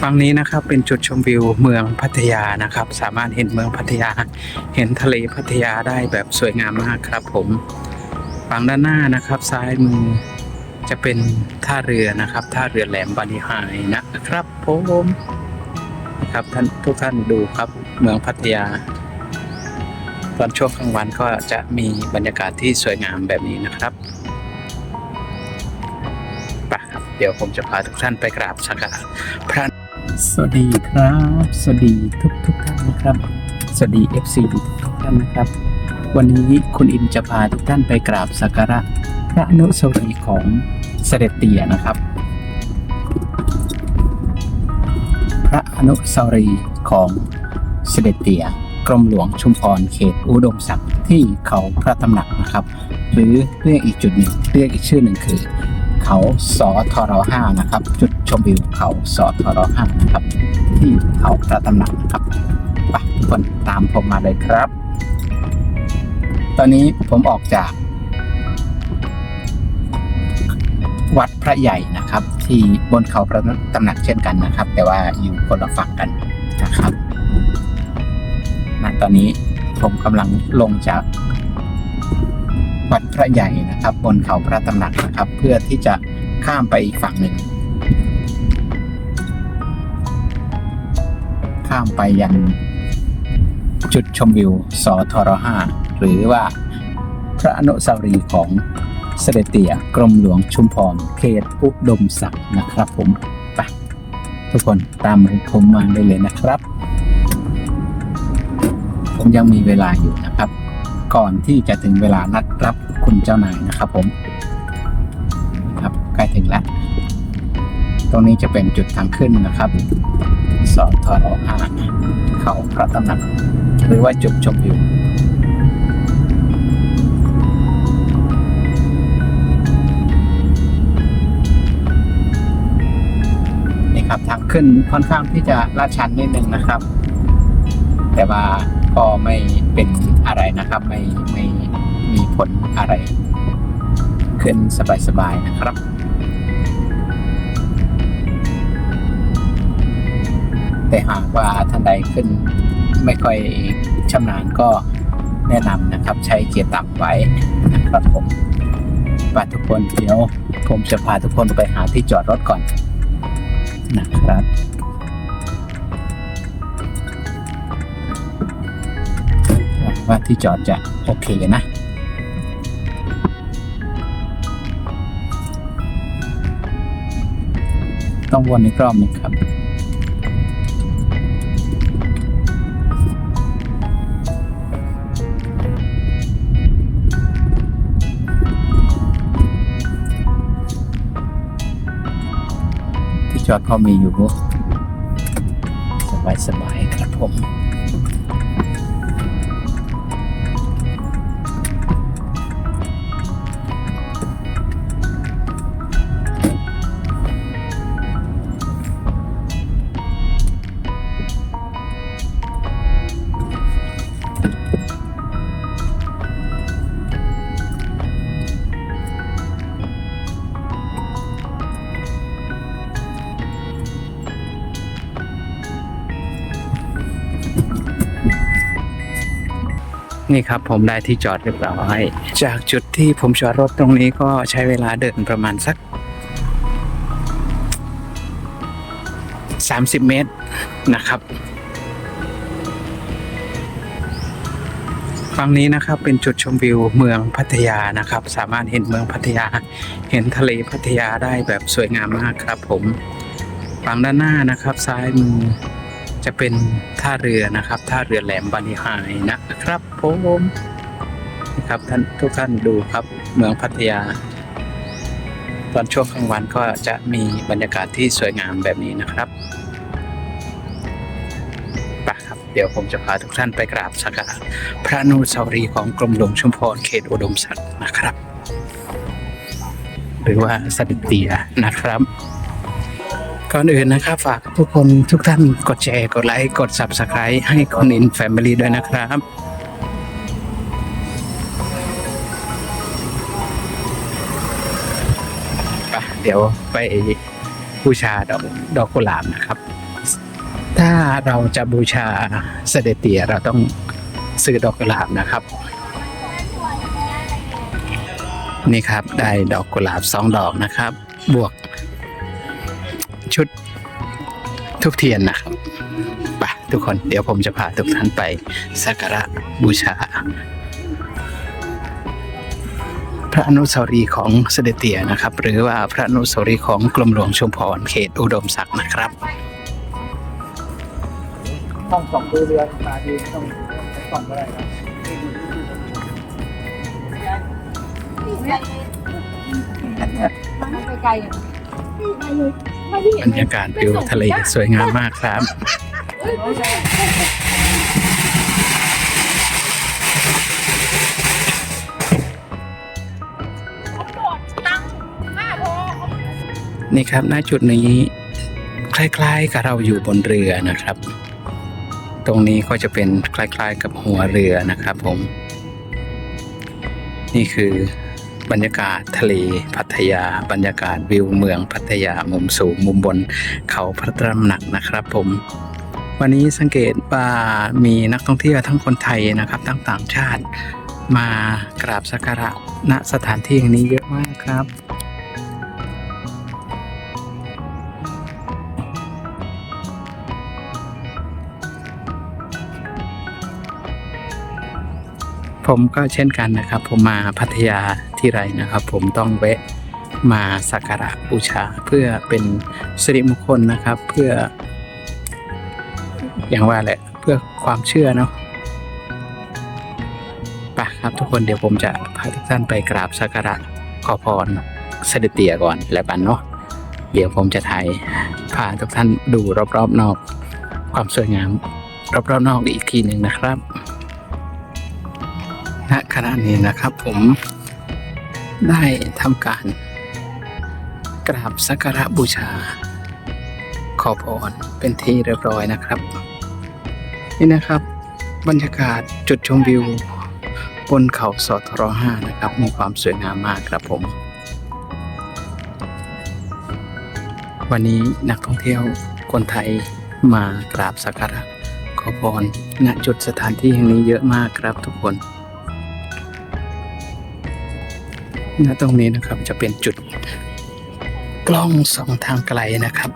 ฝั่งนี้นะครับเป็นจุดชมวิวเมืองพัทยานะครับ สามารถเห็นเมืองพัทยา เห็นทะเลพัทยาได้แบบสวยงามมากครับ ผมฝั่งด้านหน้านะครับ ซ้ายมือจะเป็นท่าเรือนะครับ ท่าเรือแหลมบาลีไฮนะครับผมครับท่านทุกท่านดูครับเมืองพัทยา ตอนช่วงกลางวันก็จะมีบรรยากาศที่สวยงามแบบนี้นะครับไปครับ เดี๋ยวผมจะพาทุกท่านไปกราบสักการะพระ สวัสดีครับ สวัสดีทุกทุกท่านนะครับ สวัสดี FC ทุกทุกท่านนะครับ วันนี้คุณอินจะพาทุกท่านไปกราบสักการะพระอนุสาวรีย์ของเสด็จเตี่ยนะครับ พระอนุสาวรีย์ของเสด็จเตี่ยกรมหลวงชุมพรเขตอุดมศักดิ์ที่เขาพระตำหนักนะครับ หรือเรียกอีกจุดหนึ่งเรียกอีกชื่อหนึ่งคือ เขาสอทรห้านะครับ จุดชมวิวเขาสอทรห้านะครับ ที่เขาพระตำหนักนะครับไปทุกคนตามผมมาเลยครับ ตอนนี้ผมออกจาก วัดพระใหญ่นะครับ ที่บนเขาพระตำหนักเช่นกันนะครับ แต่ว่าอยู่คนละฝั่งกันนะครับณตอนนี้ผมกำลังลงจาก วัดพระใหญ่นะครับ บนเขาพระตำหนักนะครับ เพื่อที่จะข้ามไปอีกฝั่งหนึ่ง ข้ามไปยันจุดชมวิวสทรห้าหรือว่าพระอนุสาวรีย์ของเสด็จเตี่ยกรมหลวงชุมพรเขตอุดมศักดิ์นะครับผมไปทุกคนตามผมมาได้เลยนะครับ ผมยังมีเวลาอยู่นะครับ ก่อนที่จะถึงเวลานัดรับคุณเจ้านายนะครับผมครับใกล้ถึงแล้ว ตรงนี้จะเป็นจุดทางขึ้นนะครับสอทรห้าเขาพระตำหนัก หรือว่าจุดชมวิวนี่ครับทางขึ้นค่อนข้างที่จะลาดชันนิดนึงนะครับ แต่ว่า ก็ไม่เป็นอะไรนะครับ ไม่ไม่มีผลอะไร ขึ้นสบายๆนะครับแต่หากว่าท่านใดขึ้นไม่ค่อยชำนาญก็แนะนำนะครับ ใช้เกียร์ต่ำไว้นะครับผมไปทุกคนเดี๋ยวผมจะพาทุกคนไปหาที่จอดรถก่อนนะครับ ว่าที่จอดจะโอเคนะต้องวนอีกรอบหนึงครับ ที่จอดพอมีอยู่สบายสบายครับผม นี่ครับผมได้ที่จอดเรียบร้อยจากจุดที่ผมจอดรถตรงนี้ก็ใช้เวลาเดินประมาณสัก 30 เมตรนะครับฝั่งนี้นะครับเป็นจุดชมวิวเมืองพัทยานะครับ สามารถเห็นเมืองพัทยา เห็นทะเลพัทยาได้แบบสวยงามมากครับ ผมฝั่งด้านหน้านะครับ ซ้ายมือ จะเป็นท่าเรือนะครับ ท่าเรือแหลมบาลีไฮนะครับผมนะครับท่านทุกท่านดูครับ เมืองพัทยา ตอนช่วงกลางวันก็จะมีบรรยากาศที่สวยงามแบบนี้นะครับไปครับ เดี๋ยวผมจะพาทุกท่านไปกราบสักการะพระนุสาวรีของกรมหลวงชุมพรเขตอุดมศักดิ์นะครับ หรือว่าสด็จเตี่ยนะครับ ก่อนอื่นนะครับ ฝากทุกคนทุกท่านกดแชร์ กดไลค์ กด Subscribe ให้คนอินแฟมิลี่ด้วยนะครับไปเดี๋ยวไปบูชาดอกดอกกุหลาบนะครับ ถ้าเราจะบูชาเสด็จเตี่ยเราต้องซื้อดอกกุหลาบนะครับ นี่ครับได้ดอกกุหลาบสองดอกนะครับ บวก ชุดทุบเทียนนะครับไปทุกคนเดี๋ยวผมจะพาทุกท่านไปสักการะบูชา พระอนุสาวรีย์ของเสด็จเตี่ยนะครับ หรือว่าพระอนุสาวรีย์ของกรมหลวงชุมพรเขตอุดมศักดิ์นะครับต้องสองดูเรือนมาดีต้องสองอะไรครับมันไปไกลอะ บรรยากาศวิวทะเลสวยงามมากครับนี่ครับหน้าจุดนี้ คล้ายๆ กับเราอยู่บนเรือนะครับ ตรงนี้ก็จะเป็นคล้ายๆ กับหัวเรือนะครับผม นี่คือ บรรยากาศทะเลพัทยา บรรยากาศวิวเมืองพัทยามุมสูงมุมบนเขาพระตรำหนักนะครับผมวันนี้สังเกตว่ามีนักท่องเที่ยวทั้งคนไทยนะครับทั้งต่างชาติ มากราบสักการะณสถานที่แห่งนี้เยอะมากครับ ผมก็เช่นกันนะครับ ผมมาพัทยาที่ไรนะครับ ผมต้องแวะมาสักการะบูชาเพื่อเป็นสิริมงคลนะครับ เพื่อ อย่างว่าแหละเพื่อความเชื่อเนาะไปครับทุกคนเดี๋ยวผมจะพาทุกท่านไปกราบสักการะขอพรเสด็จเตี่ยก่อนแล้วกันเนาะเดี๋ยวผมจะถ่ายพาทุกท่านดูรอบๆนอก ความสวยงาม รอบๆนอกอีกทีหนึ่งนะครับ ณขณะนี้นะครับผมได้ทำการ กราบสักการะบูชา ขอพรเป็นที่เรียบร้อยนะครับ นี่นะครับบรรยากาศจุดชมวิว บนเขาสอทรห้านะครับ มีความสวยงามมากครับผม วันนี้นักท่องเที่ยวคนไทยมากราบสักการะขอพรณจุดสถานที่แห่งนี้เยอะมากครับทุกคน ณตรงนี้นะครับจะเป็นจุดกล้องสองทางไกลนะครับ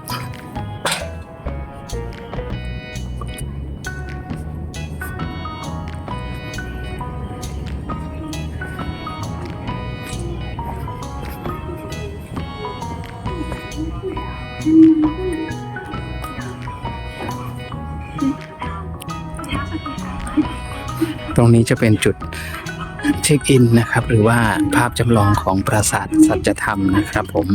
ตรงนี้จะเป็นจุด เช็คอินนะครับ หรือว่าภาพจำลองของปราสาทสัจธรรมนะครับผม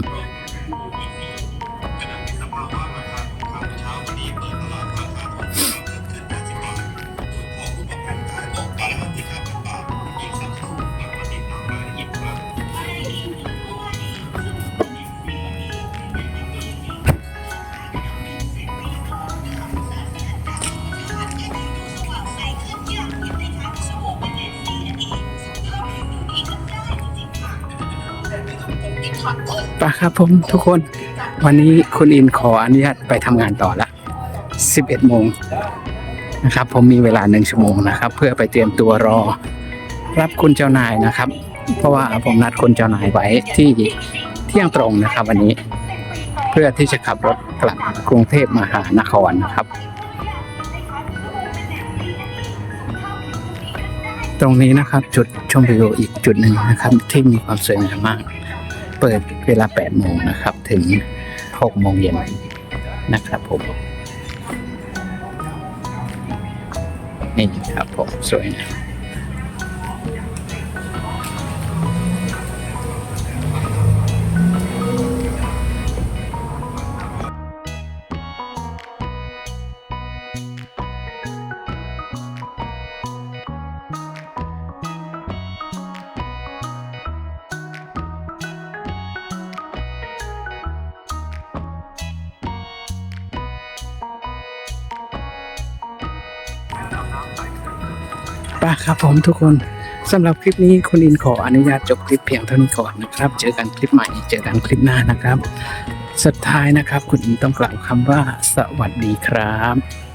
ปะครับผมทุกคน วันนี้คุณอินขออนุญาตไปทำงานต่อละ 11โมงนะครับ ผมมีเวลาหนึ่งชั่วโมงนะครับ เพื่อไปเตรียมตัวรอ รับคุณเจ้านายนะครับ เพราะว่าผมนัดคุณเจ้านายไว้ที่เที่ยงตรงนะครับ วันนี้ เพื่อที่จะขับรถกลับกรุงเทพมหานครนะครับ ตรงนี้นะครับ จุดชมวิวอีกจุดหนึ่งนะครับ ที่มีความสวยงามมาก เปิดเวลา8โมงนะครับ ถึง6โมงเย็นนะครับผม นี่ครับผม สวยนะ ปะครับผมทุกคนสำหรับคลิปนี้คุณอินขออนุญาตจบคลิปเพียงเท่านี้ก่อนนะครับ เจอกันคลิปใหม่ เจอกันคลิปหน้านะครับ สุดท้ายนะครับ คุณอินต้องกล่าวคำว่าสวัสดีครับ